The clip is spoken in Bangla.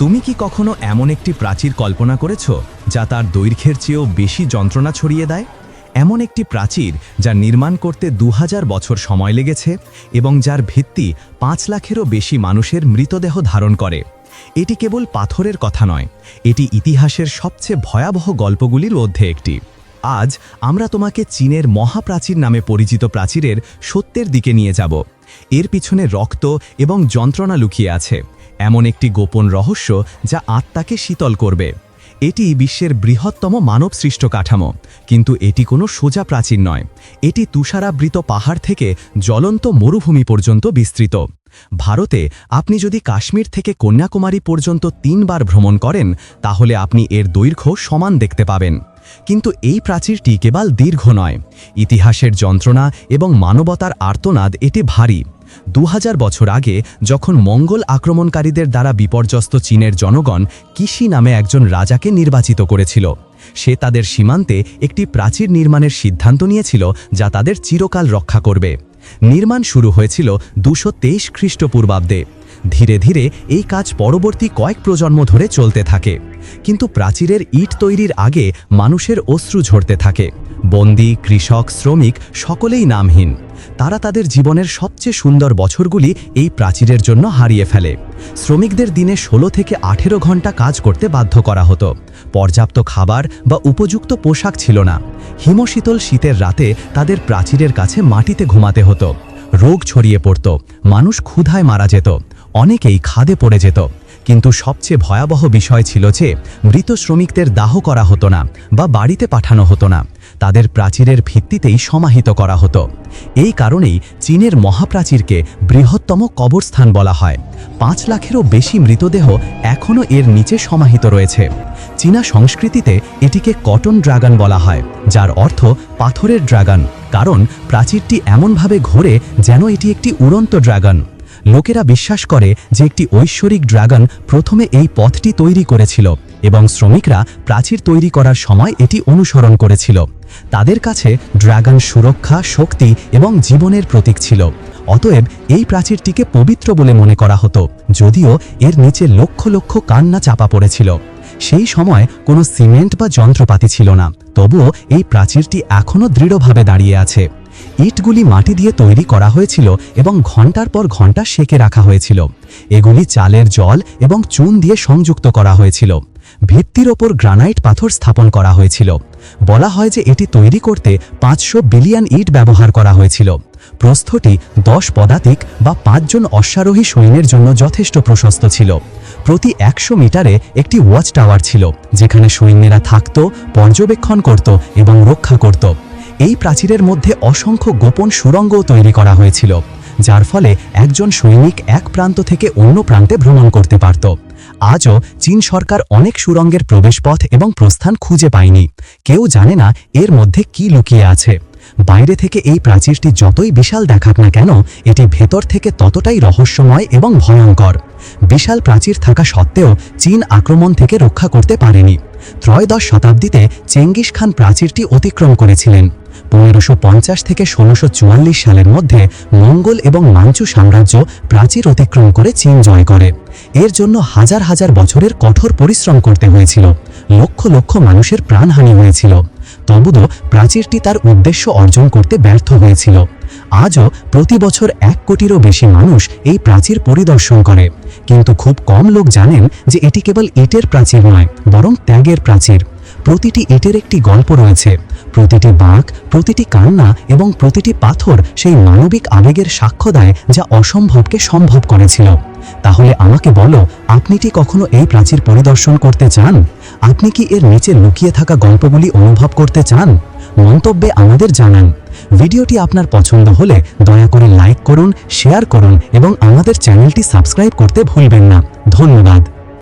তুমি কি কখনো এমন একটি প্রাচীর কল্পনা করেছ, যা তার দৈর্ঘ্যের চেয়েও বেশি যন্ত্রণা ছড়িয়ে দেয়? এমন একটি প্রাচীর যা নির্মাণ করতে দু হাজার বছর সময় লেগেছে এবং যার ভিত্তি পাঁচ লাখেরও বেশি মানুষের মৃতদেহ ধারণ করে। এটি কেবল পাথরের কথা নয়, এটি ইতিহাসের সবচেয়ে ভয়াবহ গল্পগুলির মধ্যে একটি। আজ আমরা তোমাকে চীনের মহাপ্রাচীর নামে পরিচিত প্রাচীরের সত্যের দিকে নিয়ে যাব। এর পিছনে রক্ত এবং যন্ত্রণা লুকিয়ে আছে। এমন একটি গোপন রহস্য যা আত্মাকে শীতল করবে। এটি বিশ্বের বৃহত্তম মানব সৃষ্ট কাঠামো, কিন্তু এটি কোনো সোজা প্রাচীর নয়। এটি তুষারাবৃত পাহাড় থেকে জ্বলন্ত মরুভূমি পর্যন্ত বিস্তৃত। ভারতে আপনি যদি কাশ্মীর থেকে কন্যাকুমারী পর্যন্ত তিনবার ভ্রমণ করেন, তাহলে আপনি এর দৈর্ঘ্য সমান দেখতে পাবেন। কিন্তু এই প্রাচীরটি কেবল দীর্ঘ নয়। ইতিহাসের যন্ত্রণা এবং মানবতার আর্তনাদ এটি ভারী। দু হাজার বছর আগে যখন মঙ্গল আক্রমণকারীদের দ্বারা বিপর্যস্ত চীনের জনগণ কিসি নামে একজন রাজাকে নির্বাচিত করেছিল, সে তাদের সীমান্তে একটি প্রাচীর নির্মাণের সিদ্ধান্ত নিয়েছিল যা তাদের চিরকাল রক্ষা করবে। নির্মাণ শুরু হয়েছিল দুশো তেইশ খ্রিস্টপূর্বাব্দে। ধীরে ধীরে এই কাজ পরবর্তী কয়েক প্রজন্ম ধরে চলতে থাকে। কিন্তু প্রাচীরের ইট তৈরির আগে মানুষের অশ্রু ঝরতে থাকে। বন্দি, কৃষক, শ্রমিক সকলেই নামহীন। তারা তাদের জীবনের সবচেয়ে সুন্দর বছরগুলি এই প্রাচীরের জন্য হারিয়ে ফেলে। শ্রমিকদের দিনে ষোলো থেকে আঠেরো ঘণ্টা কাজ করতে বাধ্য করা হতো। পর্যাপ্ত খাবার বা উপযুক্ত পোশাক ছিল না। হিমশীতল শীতের রাতে তাদের প্রাচীরের কাছে মাটিতে ঘুমাতে হতো। রোগ ছড়িয়ে পড়ত। মানুষ ক্ষুধায় মারা যেত। অনেকেই খাদে পড়ে যেত। কিন্তু সবচেয়ে ভয়াবহ বিষয় ছিল যে, মৃত শ্রমিকদের দাহ করা হতো না বা বাড়িতে পাঠানো হতো না। তাদের প্রাচীরের ভিত্তিতেই সমাহিত করা হতো। এই কারণেই চীনের মহাপ্রাচীরকে বৃহত্তম কবরস্থান বলা হয়। পাঁচ লাখেরও বেশি মৃতদেহ এখনও এর নিচে সমাহিত রয়েছে। চীনা সংস্কৃতিতে এটিকে কটন ড্রাগন বলা হয়, যার অর্থ পাথরের ড্রাগন। কারণ প্রাচীরটি এমনভাবে ঘোরে যেন এটি একটি উড়ন্ত ড্রাগন। লোকেরা বিশ্বাস করে যে একটি ঐশ্বরিক ড্রাগন প্রথমে এই পথটি তৈরি করেছিল এবং শ্রমিকরা প্রাচীর তৈরি করার সময় এটি অনুসরণ করেছিল। তাদের কাছে ড্রাগন সুরক্ষা, শক্তি এবং জীবনের প্রতীক ছিল। অতএব এই প্রাচীরটিকে পবিত্র বলে মনে করা হতো, যদিও এর নিচে লক্ষ লক্ষ কান্না চাপা পড়েছিল। সেই সময় কোনো সিমেন্ট বা যন্ত্রপাতি ছিল না, তবুও এই প্রাচীরটি এখনও দৃঢ়ভাবে দাঁড়িয়ে আছে। ইটগুলি মাটি দিয়ে তৈরি করা হয়েছিল এবং ঘণ্টার পর ঘণ্টা সেকে রাখা হয়েছিল। এগুলি চালের জল এবং চুন দিয়ে সংযুক্ত করা হয়েছিল। ভিত্তির ওপর গ্রানাইট পাথর স্থাপন করা হয়েছিল। বলা হয় যে এটি তৈরি করতে পাঁচশো বিলিয়ন ইট ব্যবহার করা হয়েছিল। প্রস্থটি দশ পদাতিক বা পাঁচজন অশ্বারোহী সৈন্যের জন্য যথেষ্ট প্রশস্ত ছিল। প্রতি একশো মিটারে একটি ওয়াচ টাওয়ার ছিল, যেখানে সৈন্যেরা থাকত, পর্যবেক্ষণ করত এবং রক্ষা করত। এই প্রাচীরের মধ্যে অসংখ্য গোপন সুরঙ্গও তৈরি করা হয়েছিল, যার ফলে একজন সৈনিক এক প্রান্ত থেকে অন্য প্রান্তে ভ্রমণ করতে পারত। আজও চীন সরকার অনেক সুরঙ্গের প্রবেশপথ এবং প্রস্থান খুঁজে পায়নি। কেউ জানে না এর মধ্যে কি লুকিয়ে আছে। বাইরে থেকে এই প্রাচীরটি যতই বিশাল দেখাক না কেন, এটি ভেতর থেকে ততটাই রহস্যময় এবং ভয়ঙ্কর। বিশাল প্রাচীর থাকা সত্ত্বেও চীন আক্রমণ থেকে রক্ষা করতে পারেনি। ত্রয়োদশ শতাব্দীতে চেঙ্গিস খান প্রাচীরটি অতিক্রম করেছিলেন। পনেরোশো থেকে ষোলোশো সালের মধ্যে মঙ্গল এবং মাঞ্চু সাম্রাজ্য প্রাচীর অতিক্রম করে চীন জয় করে। এর জন্য হাজার হাজার বছরের কঠোর পরিশ্রম করতে হয়েছিল। লক্ষ লক্ষ মানুষের প্রাণহানি হয়েছিল। তবুদো প্রাচীরটি তার উদ্দেশ্য অর্জন করতে ব্যর্থ হয়েছিল। আজও প্রতি বছর এক কোটিরও বেশি মানুষ এই প্রাচীর পরিদর্শন করে। কিন্তু খুব কম লোক জানেন যে এটি কেবল ইটের প্রাচীর নয়, বরং ত্যাগের প্রাচীর। প্রতিটি ইটের একটি গল্প রয়েছে। প্রতিটি বাঁক প্রতিটি কান্না এবং প্রতিটি পাথর সেই মানবিক আবেগের সাক্ষ্য দেয় যা অসম্ভবকে সম্ভব করেছিল। তাহলে আমাকে বলো, আপনি কি কখনো এই প্রাচীর পরিদর্শন করতে চান? আপনি কি এর নিচে লুকিয়ে থাকা গল্পগুলি অনুভব করতে চান? মন্তব্যে আমাদের জানান। ভিডিওটি আপনার পছন্দ হলে দয়া করে লাইক করুন, শেয়ার করুন এবং আমাদের চ্যানেলটি সাবস্ক্রাইব করতে ভুলবেন না। ধন্যবাদ।